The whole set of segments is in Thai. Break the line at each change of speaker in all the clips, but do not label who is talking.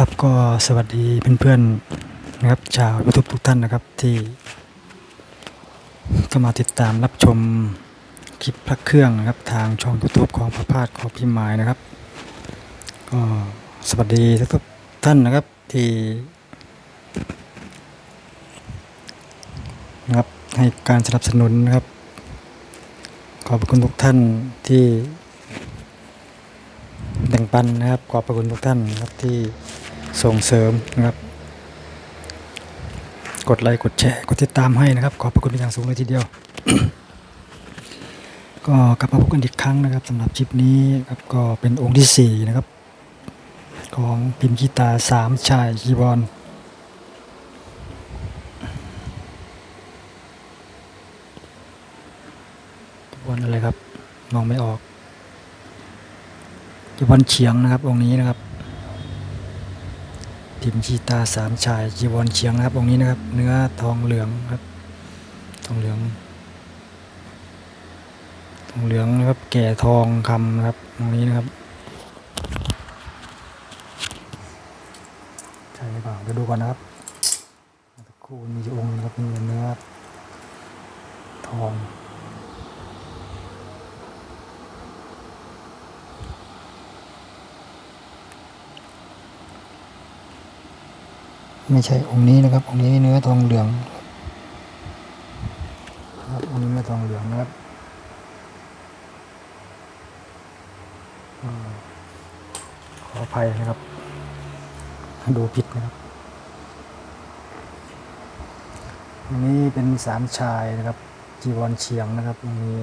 ครับก็สวัสดีเพื่อนๆนะครับชาวยูทูบทุกท่านนะครับที่ก็มาติดตามรับชมคลิปพระเครื่องนะครับ ทางช่องยูทูบของพระพาสของพี่หมายนะครับ ก็สวัสดีทุกท่านนะครับที่นะครับให้การสนับสนุนนะครับ ขอบคุณทุกท่านที่แบ่งปันนะครับขอบพระคุณทุกท่านครับที่ ส่งเสริมนะครับ กดไลค์กดแชร์กดติดตามให้นะครับ ขอบพระคุณเป็นอย่างสูงเลยทีเดียว ก็กลับมาพบกันอีกครั้งนะครับสำหรับคลิปนี้ครับก็เป็นองค์ที่สี่นะครับ ของพิมพ์กีตาสามชายคีบอร์ดวันอะไรครับ มองไม่ออกจีวรเฉียงนะครับองค์นี้นะครับ พิมชีตาสามชายจีวรเฉียงนะครับองค์นี้นะครับ เนื้อทองเหลืองครับ ทองเหลือง ทองเหลืองนะครับ แก่ทองคำนะครับองค์นี้นะครับใช่หรือเปล่าเดี๋ยวดูก่อนนะครับสักครู่มีองค์นะครับมีเนื้อทอง ไม่ใช่องค์นี้นะครับ องค์นี้เนื้อทองเหลืองครับองค์นี้เนื้อทองเหลืองนะครับขออภัยนะครับ ดูผิดนะครับอันนี้เป็นสามชายนะครับ จีวรเฉียงนะครับองค์นี้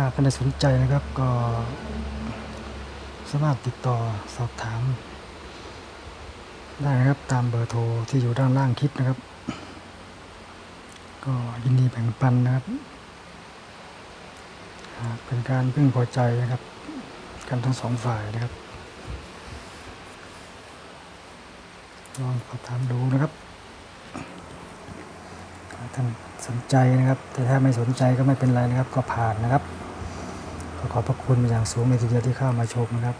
หากท่านใดสนใจนะครับก็สามารถติดต่อสอบถาม ได้นะครับตามเบอร์โทรที่อยู่ด้านล่างคลิปนะครับ ก็ยินดีแบ่งปันนะครับเป็นการพึ่งพอใจนะครับ กันทั้งสองฝ่ายนะครับลองสอบถามดูนะครับท่านสนใจนะครับ แต่ถ้าไม่สนใจก็ไม่เป็นไรนะครับ ก็ผ่านนะครับ ก็ขอบพระคุณเป็นอย่างสูงในทีเดียวที่เข้ามาชมนะครับ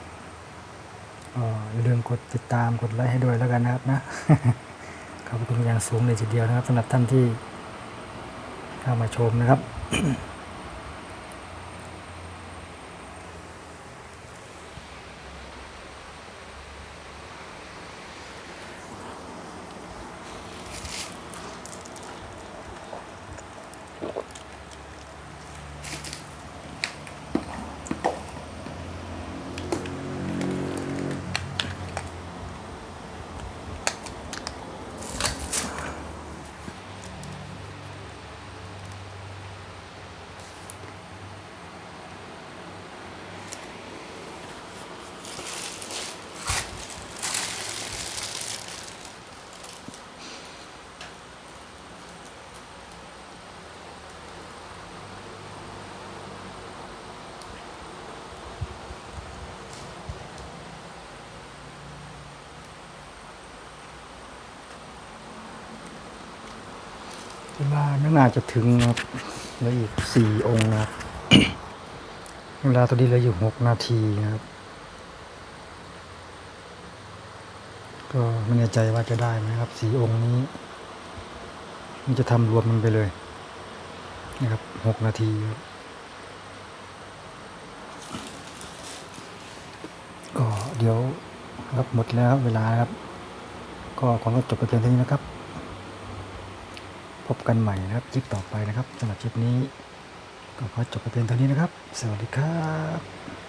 อย่าลืมกดติดตามกดไลค์ให้ด้วยแล้วกันนะครับนะขอบคุณเป็นอย่างสูงเลยทีเดียวนะครับสำหรับท่านที่เข้ามาชมนะครับ เวลาไม่น่าจะถึงนะครับเหลืออีกสี่องค์นะครับ เวลาตอนนี้เหลืออยู่หกนาทีนะครับ ก็ไม่แน่ใจว่าจะได้ไหมครับสี่องค์นี้มันจะทำรวมมันไปเลย นะครับหกนาทีครับก็เดี๋ยวครับหมดแล้วเวลาครับ ก็ขอจบไปเพียงเท่านี้นะครับ พบกันใหม่นะครับคลิปต่อไปนะครับสำหรับคลิปนี้ ก็ขอจบไปเพียงเท่านี้นะครับ สวัสดีครับ